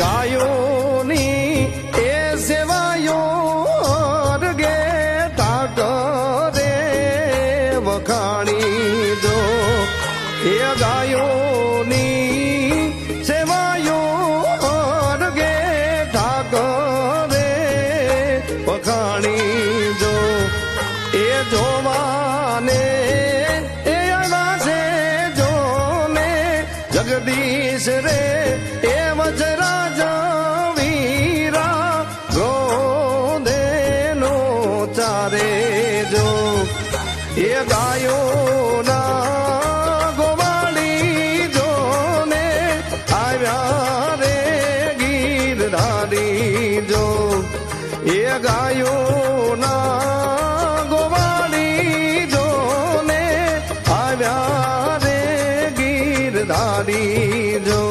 ગાયોની એ સેવાયો ગે ઠાકરે વખાણી જો એ ગાયોની સેવાયો ગે ઠાકરે વખાણી જો એ જોવાને, એ આવ્યા છે જોને, જગદીશ રે, એ চারে যো। এ গায়ো না গোমালি জোনে আয়ারে গিরধারি যো এ গায়ো না গোমালি জোনে আয়ারে গিরধারি যো